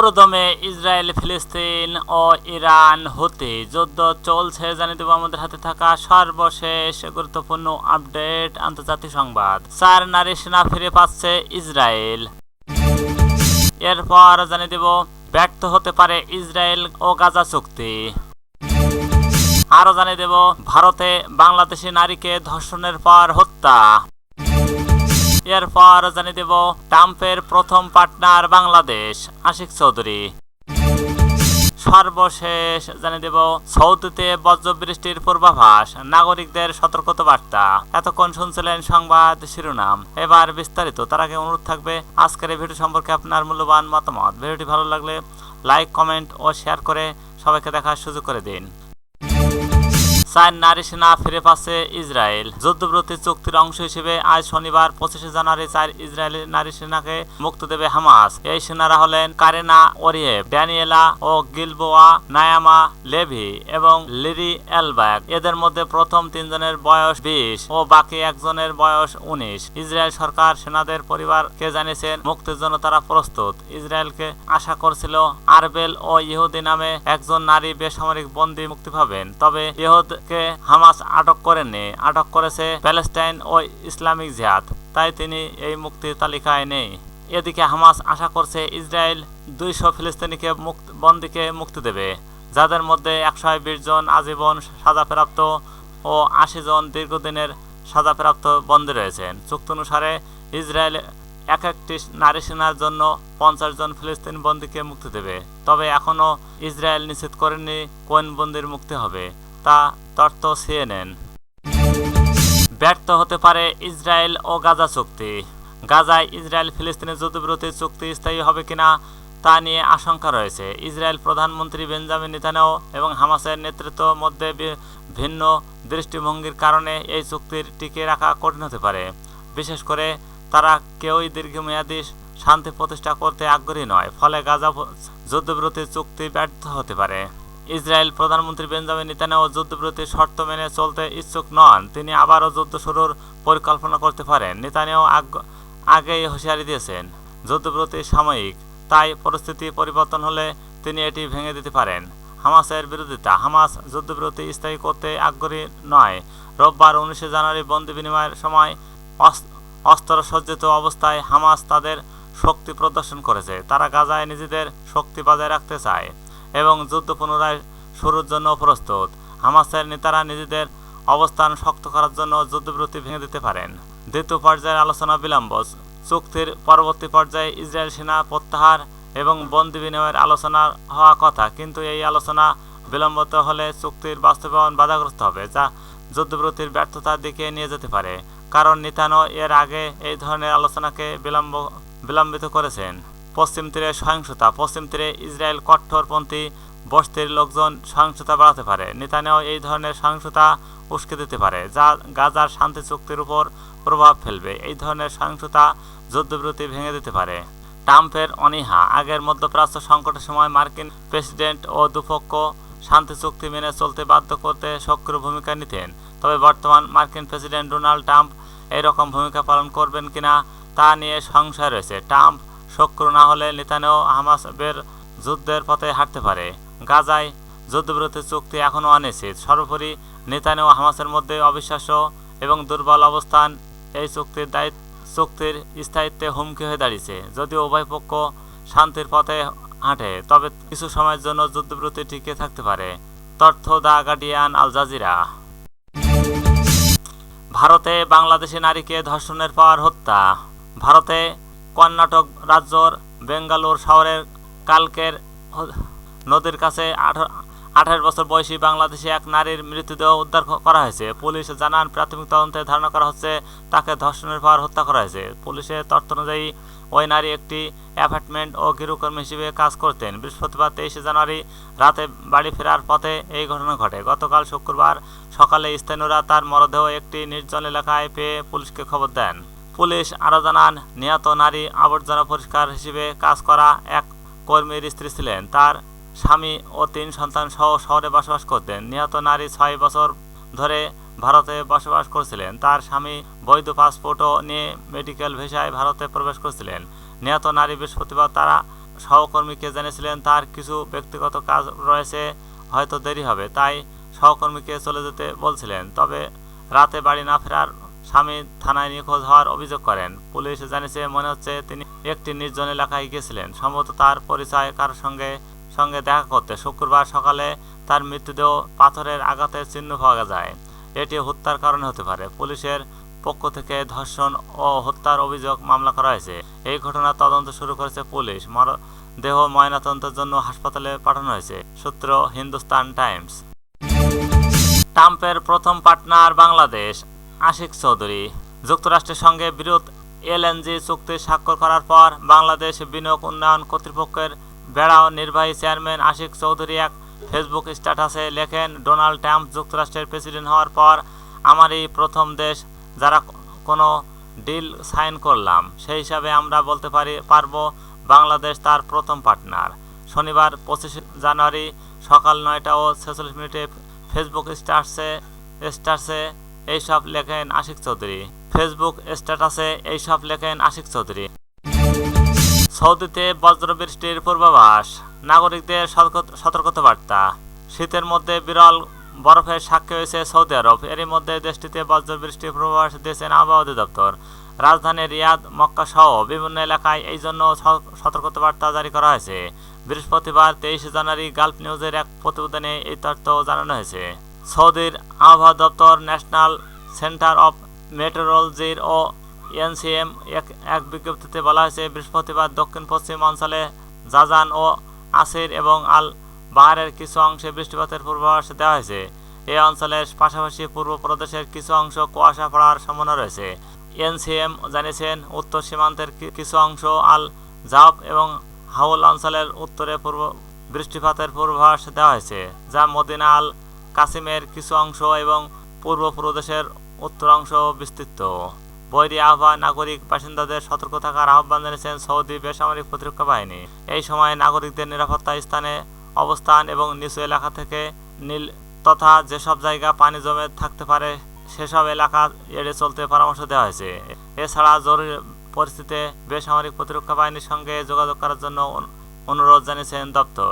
পুরোদমে ইসরায়েল, ফিলিস্তিন ও ইরান হতে যুদ্ধ চলছে, জানিয়ে দেবো আমাদের হাতে থাকা সর্বশেষ গুরুত্বপূর্ণ আপডেট আন্তর্জাতিক সংবাদ। চার নারী সেনা ফিরে পাচ্ছে ইসরায়েল। এরপর জানিয়ে দেব, ব্যর্থ হতে পারে ইসরায়েল ও গাজা চুক্তি। আরও জানিয়ে দেব, ভারতে বাংলাদেশি নারীকে ধর্ষণের পর হত্যা। এরপর জানিয়ে দেব ট্রাম্পের প্রথম পার্টনার বাংলাদেশ, আশিক চৌধুরী। সর্বশেষ জানিয়ে দেব সৌদিতে বজ্রবৃষ্টির পূর্বাভাস, নাগরিকদের সতর্কতা বার্তা এতক্ষণ শুনছিলেন সংবাদ শিরোনাম। এবার বিস্তারিত, তার আগে অনুরোধ থাকবে আজকের এই ভিডিও সম্পর্কে আপনার মূল্যবান মতামত। ভিডিওটি ভালো লাগলে লাইক, কমেন্ট ও শেয়ার করে সবাইকে দেখার সুযোগ করে দিন। চার নারী সেনা ফিরে পাচ্ছে ইসরায়েল। যুদ্ধবিরতি চুক্তির অংশ হিসেবে আজ শনিবার পঁচিশে জানুয়ারি চার ইসরায়েলি নারী সেনাকে মুক্ত দেবে হামাস। এই সেনারা হলেন কারেনা ওরিয়েভ, ড্যানিয়েলা ও গিলবোয়া, নায়ামা লেভি এবং লিরি এলব্যাক এদের মধ্যে প্রথম তিনজনের বয়স বিশ ও বাকি একজনের বয়স উনিশ। ইসরায়েল সরকার সেনাদের পরিবারকে জানিয়েছেন, মুক্তির জন্য তারা প্রস্তুত। ইসরায়েলকে আশা করছিল আরবেল ও ইহুদি নামে একজন নারী বেসামরিক বন্দী মুক্তি পাবেন। তবে ইহুদকে হামাস আটক করেননি। আটক করেছে প্যালেস্টাইন ও ইসলামিক জিহাদ। তাই তিনি এই মুক্তির তালিকায় নেই এদিকে হামাস আশা করছে ইসরায়েল দুইশো ফিলিস্তিনিকে মুক্ত বন্দীকে মুক্তি দেবে, যাদের মধ্যে একশো বিশ জন আজীবন সাজাপ্রাপ্ত ও আশি জন দীর্ঘদিনের সাজাপ্রাপ্ত বন্দী রয়েছেন। চুক্তি অনুসারে ইসরায়েল এক একটি নারী সেনার জন্য পঞ্চাশ জন ফিলিস্তিন বন্দীকে মুক্তি দেবে। তবে এখনও ইসরায়েল নিশ্চিত করেনি কোন বন্দির মুক্তি হবে। তা তথ্য সিএনএন। ব্যর্থ হতে পারে ইসরায়েল ও গাজা চুক্তি। গাজায় ইসরায়েল ফিলিস্তিনের যুদ্ধবিরতি চুক্তি স্থায়ী হবে কিনা তা নিয়ে আশঙ্কা রয়েছে। ইসরায়েল প্রধানমন্ত্রী বেঞ্জামিন নেতানেও এবং হামাসের নেতৃত্ব মধ্যে ভিন্ন দৃষ্টিভঙ্গির কারণে এই চুক্তির টিকে রাখা কঠিন হতে পারে। বিশেষ করে তারা কেউই দীর্ঘমেয়াদী শান্তি প্রতিষ্ঠা করতে আগ্রহী নয়। ফলে গাজা যুদ্ধবিরতি চুক্তি ব্যর্থ হতে পারে। ইসরায়েল প্রধানমন্ত্রী বেঞ্জামিন নেতানিয়াহু যুদ্ধবিরতির শর্ত মেনে চলতে ইচ্ছুক নন। তিনি আবারও যুদ্ধ শুরুর পরিকল্পনা করতে পারেন। নেতানিয়াহু আগ- আগেই হুঁশিয়ারি দিয়েছেন যুদ্ধবিরতি সাময়িক, তাই পরিস্থিতি পরিবর্তন হলে তিনি এটি ভেঙে দিতে পারেন। হামাসের বিরোধিতা, হামাস যুদ্ধবিরতি স্থায়ী করতে আগ্রহী নয়। রোববার উনিশে জানুয়ারি বন্দি বিনিময়ের সময় অস- অস্ত্রসজ্জিত অবস্থায় হামাস তাদের শক্তি প্রদর্শন করেছে। তারা গাজায় নিজেদের শক্তি বজায় রাখতে চায়। এবং যুদ্ধ পুনরায় শুরুর জন্য প্রস্তুত। হামাসের নেতারা নিজেদের অবস্থান শক্ত করার জন্য যুদ্ধবিরতি ভেঙে দিতে পারেন। দ্বিতীয় পর্যায়ের আলোচনা বিলম্ব। চুক্তির পরবর্তী পর্যায়ে ইসরায়েল সেনা প্রত্যাহার এবং বন্দি বিনিময়ের আলোচনা হওয়া কথা, কিন্তু এই আলোচনা বিলম্বিত হলে চুক্তির বাস্তবায়ন বাধাগ্রস্ত হবে, যা যুদ্ধবিরতির ব্যর্থতার দিকে নিয়ে যেতে পারে। কারণ নিতানো এর আগে এই ধরনের আলোচনাকে বিলম্ব বিলম্বিত করেছেন। পশ্চিম তীরে সহিংসতা, পশ্চিম তীরে ইসরায়েল কঠোরপন্থী বস্তির লোকজন সহিংসতা বাড়াতে পারে। নেতানেও এই ধরনের সহিংসতা উস্কে দিতে পারে, যা গাজার শান্তি চুক্তির উপর প্রভাব ফেলবে। এই ধরনের সহিংসতা যুদ্ধবিরতি ভেঙে দিতে পারে। ট্রাম্পের অনীহা, আগের মধ্যপ্রাচ্য সংকটের সময় মার্কিন প্রেসিডেন্ট ও দুপক্ষ শান্তি চুক্তি মেনে চলতে বাধ্য করতে সক্রিয় ভূমিকা নিতেন। তবে বর্তমান মার্কিন প্রেসিডেন্ট ডোনাল্ড ট্রাম্প এরকম ভূমিকা পালন করবেন কিনা তা নিয়ে সংশয় রয়েছে। ট্রাম্প সক্রিয় না হলে নেতানেও হামাসের যুদ্ধের পথে হাঁটতে পারে। গাজায় যুদ্ধবিরতি চুক্তি এখনও অনিশ্চিত। সর্বোপরি নেতানেও হামাসের মধ্যে অবিশ্বাস্য এবং দুর্বল অবস্থান। এই চুক্তির দায়িত্ব, চুক্তির স্থায়িত্বে হুমকি হয়ে দাঁড়িয়েছে। যদিও উভয় পক্ষ শান্তির পথে হাঁটে, তবে কিছু সময়ের জন্য যুদ্ধবিরতি টিকে থাকতে পারে, তথ্য দ্য গার্ডিয়ান আল জাজিরা। ভারতে বাংলাদেশি নারীকে ধর্ষণের পর হত্যা। ভারতে কর্ণাটক রাজ্যর বেঙ্গালোর শহরের কালকের নদীর কাছে আঠাশ বছর বয়সী বাংলাদেশে এক নারীর মৃতদেহ উদ্ধার করা হয়েছে। পুলিশ জানান, প্রাথমিক তদন্তে ধারণা করা হচ্ছে তাকে ধর্ষণের পর হত্যা করা হয়েছে। পুলিশের তথ্য অনুযায়ী, ওই নারী একটি অ্যাপার্টমেন্ট ও গৃহকর্মী হিসেবে কাজ করতেন। বৃহস্পতিবার তেইশে জানুয়ারি রাতে বাড়ি ফেরার পথে এই ঘটনা ঘটে। গতকাল শুক্রবার সকালে স্থানীয়রা তার মরদেহ একটি নির্জন এলাকায় পেয়ে পুলিশকে খবর দেন। পুলিশ আরও জানান, নিহত নারী আবর্জনা পরিষ্কার হিসেবে কাজ করা এক কর্মীর স্ত্রী ছিলেন। তার স্বামী ও তিন সন্তান সহ শহরে বসবাস করতেন। নিহত নারী ছয় বছর ধরে ভারতে বসবাস করছিলেন। তার স্বামী বৈধ পাসপোর্টও নিয়ে মেডিকেল ভিসায় ভারতে প্রবেশ করেছিলেন। নিহত নারী বৃহস্পতিবার তারা সহকর্মীকে জানিয়েছিলেন তার কিছু ব্যক্তিগত কাজ রয়েছে, হয়তো দেরি হবে, তাই সহকর্মীকে চলে যেতে বলছিলেন। তবে রাতে বাড়ি না ফেরার স্বামী থানায় নিখোঁজ হওয়ার অভিযোগ করেন। পুলিশ জানিয়েছে, মনে হচ্ছে তিনি একটি নির্জন এলাকায় গিয়েছিলেন। সম্ভবত তার পরিচয় কারোর সঙ্গে সঙ্গে দেখা করতে। শুক্রবার সকালে তার মৃতদেহ পাথরের আঘাতের চিহ্ন পাওয়া যায়। এটি হত্যার কারণে হতে পারে। পুলিশের পক্ষ থেকে ধর্ষণ ও হত্যার অভিযোগ মামলা করা হয়েছে। এই ঘটনার তদন্ত শুরু করেছে পুলিশ। মর, দেহ ময়নাতদন্তের জন্য হাসপাতালে পাঠানো হয়েছে। সূত্র হিন্দুস্তান টাইমস। ট্রাম্পের প্রথম পার্টনার বাংলাদেশ। আশিক চৌধুরী। যুক্তরাষ্ট্রের সঙ্গে বিরোধ এলএনজি চুক্তি স্বাক্ষর করার পর বাংলাদেশ বিনিয়োগ উন্নয়ন কর্তৃপক্ষের বেড়াও নির্বাহী চেয়ারম্যান আশিক চৌধুরী এক ফেসবুক স্ট্যাটাসে লেখেন, ডোনাল্ড ট্রাম্প যুক্তরাষ্ট্রের প্রেসিডেন্ট হওয়ার পর আমারই প্রথম দেশ যারা কোনো ডিল সাইন করলাম। সেই হিসাবে আমরা বলতে পারি, পারব বাংলাদেশ তার প্রথম পার্টনার। শনিবার পঁচিশ জানুয়ারি সকাল নয়টা ও ছেচল্লিশ মিনিটে ফেসবুক স্টার্সে স্টার্সে এইসব লেখেন আশিক চৌধুরী। ফেসবুক স্ট্যাটাসে এইসব লেখেন আশিক চৌধুরী। সৌদিতে বজ্রবৃষ্টির পূর্বাভাস, নাগরিকদের সতর্কতা বার্তা শীতের মধ্যে বিরল বরফের সাক্ষী হয়েছে সৌদি আরব। এরই মধ্যে দেশটিতে বজ্রবৃষ্টির পূর্বাভাস দিয়েছেন আবহাওয়া অধিদপ্তর। রাজধানী রিয়াদ, মক্কা সহ বিভিন্ন এলাকায় এই জন্য সতর্কতা বার্তা জারি করা হয়েছে। বৃহস্পতিবার তেইশে জানুয়ারি গালফ নিউজের এক প্রতিবেদনে এই তথ্য জানানো হয়েছে। সৌদির আবহাওয়া দপ্তর, ন্যাশনাল সেন্টার অফ মেটেরোলজির ও এনসিএম এক বিজ্ঞপ্তিতে বলা হয়েছে, বৃহস্পতিবার দক্ষিণ পশ্চিম অঞ্চলে জাজান ও আসির এবং আল বাহারের কিছু অংশে বৃষ্টিপাতের পূর্বাভাস দেওয়া হয়েছে। এই অঞ্চলের পাশাপাশি পূর্ব প্রদেশের কিছু অংশ কুয়াশা পড়ার সম্ভাবনা রয়েছে। এনসিএম জানিয়েছেন, উত্তর সীমান্তের কিছু অংশ আল জাফ এবং হাউল অঞ্চলের উত্তরে পূর্ব বৃষ্টিপাতের পূর্বাভাস দেওয়া হয়েছে, যা মদিনা আল কাসিমের কিছু অংশ এবং পূর্ব প্রদেশের উত্তরাংশ বিস্তৃত। বৈরী আহ্বান নাগরিক বাসিন্দাদের সতর্ক থাকার আহ্বান জানিয়েছেন সৌদি বেসামরিক প্রতিরক্ষা বাহিনী। এই সময় নাগরিকদের নিরাপত্তা স্থানে অবস্থান এবং নিচু এলাকা থেকে নীল তথা যেসব জায়গা পানি জমে থাকতে পারে, সেসব এলাকা এড়ে চলতে পরামর্শ দেওয়া হয়েছে। এছাড়া জরুরি পরিস্থিতিতে বেসামরিক প্রতিরক্ষা বাহিনীর সঙ্গে যোগাযোগ করার জন্য অনুরোধ জানিয়েছেন দপ্তর।